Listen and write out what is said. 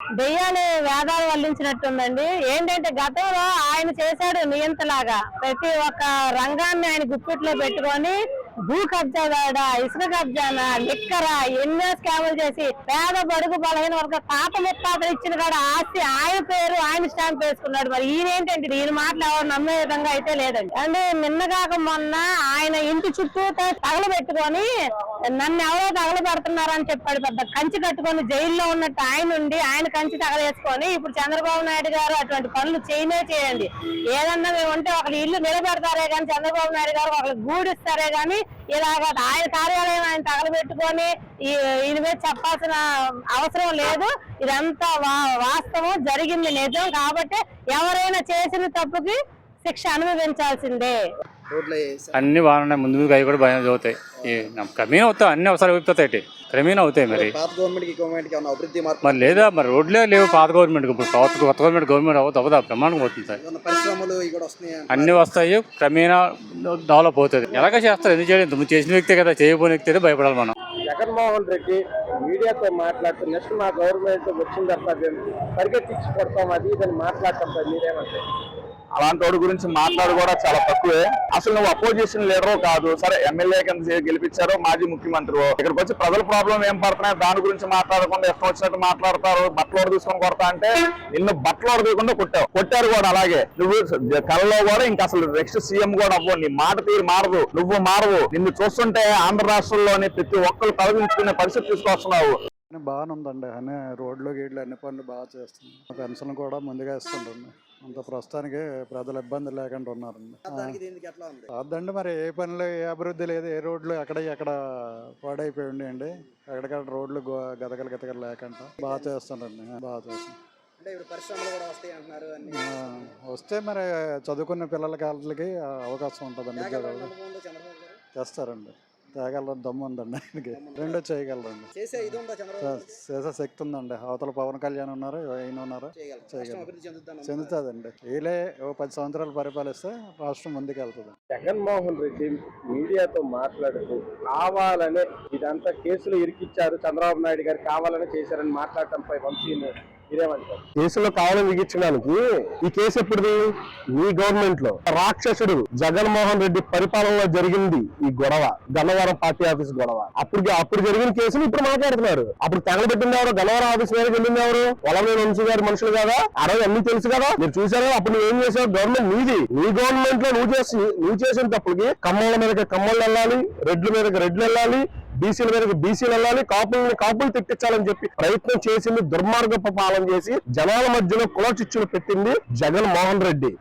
దెయ్యాలు వేదాలు వల్లించినట్టుందండి. ఏంటంటే గతంలో ఆయన చేశాడు నియంతలాగా. ప్రతి ఒక్క రంగాన్ని ఆయన గుప్పిట్లో పెట్టుకొని భూ కబ్జాదాడ ఇసుక కబ్జాన లిక్కర ఎన్నో స్కాములు చేసి పేద బడుగు బలహీన వర్గ తాత ముత్తాతలు ఇచ్చిన కాడ ఆస్తి ఆయన పేరు ఆయన స్టాంప్ వేసుకున్నాడు. మరి ఈయనేంటండి? ఈయన మాటలు ఎవరు నమ్మే విధంగా అయితే లేదండి. అంటే నిన్నగాక మొన్న ఆయన ఇంటి చుట్టూ తగలబెట్టుకొని నన్ను ఎవరో తగలబెడుతున్నారని చెప్పాడు పెద్ద కంచి కట్టుకొని జైల్లో ఉన్నట్టు ఆయన ఉండి ఆయన కంచి తగలేసుకొని ఇప్పుడు చంద్రబాబు నాయుడు గారు అటువంటి పనులు చేయనే చేయండి. ఏదన్నా మేము ఉంటే ఒకరి ఇల్లు నిలబెడతారే కానీ చంద్రబాబు నాయుడు గారు ఒకరికి గూడిస్తారే కానీ ఇలాగ ఆయన కార్యాలయం ఆయన తగలబెట్టుకొని ఈ- ఈయన మీద చెప్పాల్సిన అవసరం లేదు. ఇదంతా వా- వాస్తవం జరిగింది నిజం కాబట్టి ఎవరైనా చేసిన తప్పుకి శిక్ష అనుభవించాల్సిందే. అన్ని బాగున్నాయి ముందు ముందు అవి కూడా బాగా చదువుతాయి క్రమేణా అవుతాయి. అన్ని అవసరాలు అవుతాయి క్రమేణా అవుతాయి మరి. మరి లేదా? మరి రోడ్లే లేవు పాత గవర్నమెంట్ ఇప్పుడు కొత్త కొత్త గవర్నమెంట్ గవర్నమెంట్ అవ్వదు అవ్వదా. బ్రహ్మాండంగా అవుతుంది సార్. అన్ని వస్తాయి. క్రమేణా డెవలప్ అవుతుంది. ఎలాగ చేస్తారు. ఎందుకు చేయలేదు? చేసిన వ్యక్తే కదా. చేయబోని వ్యక్తి అయితే భయపడాలి మనం. జగన్మోహన్ రెడ్డి మీడియాతో మాట్లాడుతూ నెక్స్ట్ మా గవర్నమెంట్ వచ్చిన తర్వాత పరిగెత్తించి కొడతాం అది ఇదని మాట్లాడటం మీరేమంటే అలాంటి వాడి గురించి మాట్లాడు కూడా చాలా తక్కువే. అసలు నువ్వు అపోజిషన్ లీడర్ కాదు. సరే ఎమ్మెల్యే కింద గెలిపించారు మాజీ ముఖ్యమంత్రి ఇక్కడికి వచ్చి ప్రజల ప్రాబ్లం ఏం పడుతున్నాయి? దాని గురించి మాట్లాడకుండా ఇష్టం వచ్చినట్టు మాట్లాడతారు? బట్టలు తీసుకొని కొడతా అంటే నిన్ను బట్టలు తీయకుండా కొట్టావు. కొట్టారు కూడా అలాగే. నువ్వు కళ్ళలో కూడా ఇంకా అసలు నెక్స్ట్ సీఎం కూడా అవ్వవు నీ మాట తీరు మారదు. నువ్వు మారవు. నిన్ను చూస్తుంటే ఆంధ్ర రాష్ట్రంలోని ప్రతి ఒక్కరు తలదించుకునే పరిస్థితి తీసుకొస్తున్నావు. అన్ని బాగానే ఉందండి అన్ని రోడ్లు గీడ్లు అన్ని పనులు బాగా చేస్తుంది. పెన్షన్ కూడా ముందుగా ఇస్తుండండి అంత ప్రస్తుతానికి ప్రజలు ఇబ్బంది లేకుండా ఉన్నారండి. అదండి మరి ఏ పనులు ఏ అభివృద్ధి లేదు. ఏ రోడ్లు ఎక్కడ ఎక్కడ పాడైపోయి ఉండండి ఎక్కడికక్కడ రోడ్లు గతకలు గతకలు లేకుండా బాగా చేస్తుండండి బాగా ఆ, వస్తే మరి చదువుకున్న పిల్లలకి వాళ్ళకి అవకాశం ఉంటుందండి. తేగలరా తేగలరు దమ్ము ఉందండి ఆయనకి. రెండో చేయగలరండి చేసే ఇది ఉందా చంద్రబాబు? గారు? చేసే శక్తి ఉందండి. అవతల పవన్ కళ్యాణ్ ఉన్నారు ఆయన ఉన్నారు. చేయగలరు? చెందుతుందండి. వీలే ఓ పది సంవత్సరాలు పరిపాలిస్తే రాష్ట్రం ముందుకు వెళ్తుంది జగన్మోహన్ రెడ్డి మీడియాతో మాట్లాడుతూ కావాలనే ఇదంతా కేసులు ఇరికిచ్చారు చంద్రబాబు నాయుడు గారు కావాలనే చేశారని మాట్లాడటంపై వంశీని మీరేమంటారు కేసులో కావాలని విగించడానికి ఈ కేసు ఎప్పుడుది? మీ గవర్నమెంట్లో రాక్షసుడు జగన్మోహన్ రెడ్డి పరిపాలనలో జరిగింది ఈ గొడవ. గన్నవరం పార్టీ ఆఫీస్ గొడవ. అప్పుడు అప్పుడు జరిగిన కేసులు ఇప్పుడు మాట్లాడుతున్నారు. అప్పుడు తగలబెట్టింది ఎవరు? గన్నవరం ఆఫీస్ మీద వెళ్ళింది ఎవరు? వలమే వంశీ గారి మనుషులు కదా? ఆ రోజు అన్ని తెలుసు కదా? మీరు చూసారు అప్పుడు నువ్వు ఏం చేసావు? గవర్నమెంట్ నీది. నీ గవర్నమెంట్లో నువ్వు చేసి నువ్వు చేసిన తప్పటికి కమ్మల మీదకి కమ్మలు వెళ్ళాలి రెడ్ల మీదకి రెడ్లు వెళ్ళాలి బీసీల మీదకి బీసీలు వెళ్ళాలి కాపుల్ని కాపులు తెప్పించాలని చెప్పి ప్రయత్నం చేసింది దుర్మార్గపు పాలన చేసి జనాల మధ్యలో కుల చిచ్చులు పెట్టింది జగన్ మోహన్ రెడ్డి.